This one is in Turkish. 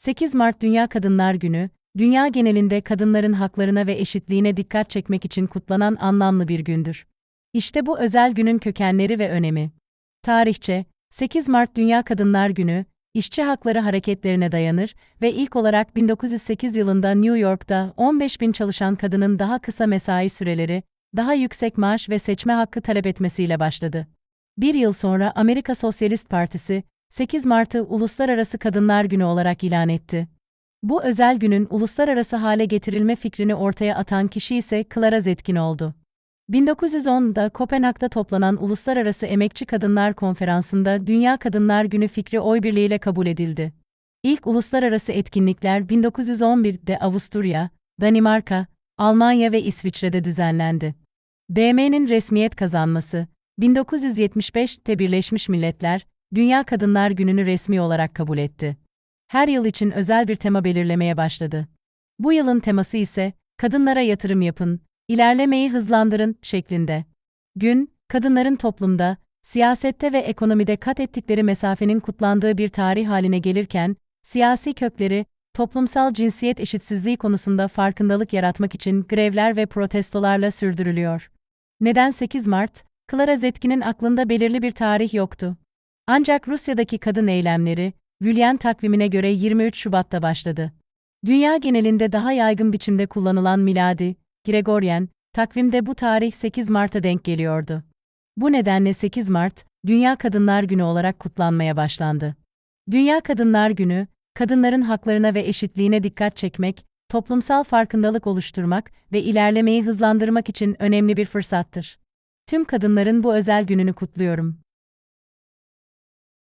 8 Mart Dünya Kadınlar Günü, dünya genelinde kadınların haklarına ve eşitliğine dikkat çekmek için kutlanan anlamlı bir gündür. İşte bu özel günün kökenleri ve önemi. Tarihçe, 8 Mart Dünya Kadınlar Günü, işçi hakları hareketlerine dayanır ve ilk olarak 1908 yılında New York'ta 15 bin çalışan kadının daha kısa mesai süreleri, daha yüksek maaş ve seçme hakkı talep etmesiyle başladı. Bir yıl sonra Amerika Sosyalist Partisi, 8 Mart'ı Uluslararası Kadınlar Günü olarak ilan etti. Bu özel günün uluslararası hale getirilme fikrini ortaya atan kişi ise Clara Zetkin oldu. 1910'da Kopenhag'da toplanan Uluslararası Emekçi Kadınlar Konferansı'nda Dünya Kadınlar Günü fikri oy birliğiyle kabul edildi. İlk uluslararası etkinlikler 1911'de Avusturya, Danimarka, Almanya ve İsviçre'de düzenlendi. BM'nin resmiyet kazanması, 1975'te Birleşmiş Milletler, Dünya Kadınlar Günü'nü resmi olarak kabul etti. Her yıl için özel bir tema belirlemeye başladı. Bu yılın teması ise, kadınlara yatırım yapın, ilerlemeyi hızlandırın şeklinde. Gün, kadınların toplumda, siyasette ve ekonomide kat ettikleri mesafenin kutlandığı bir tarih haline gelirken, siyasi kökleri, toplumsal cinsiyet eşitsizliği konusunda farkındalık yaratmak için grevler ve protestolarla sürdürülüyor. Neden 8 Mart? Clara Zetkin'in aklında belirli bir tarih yoktu. Ancak Rusya'daki kadın eylemleri, Julian takvimine göre 23 Şubat'ta başladı. Dünya genelinde daha yaygın biçimde kullanılan miladi, Gregorian, takvimde bu tarih 8 Mart'a denk geliyordu. Bu nedenle 8 Mart, Dünya Kadınlar Günü olarak kutlanmaya başlandı. Dünya Kadınlar Günü, kadınların haklarına ve eşitliğine dikkat çekmek, toplumsal farkındalık oluşturmak ve ilerlemeyi hızlandırmak için önemli bir fırsattır. Tüm kadınların bu özel gününü kutluyorum.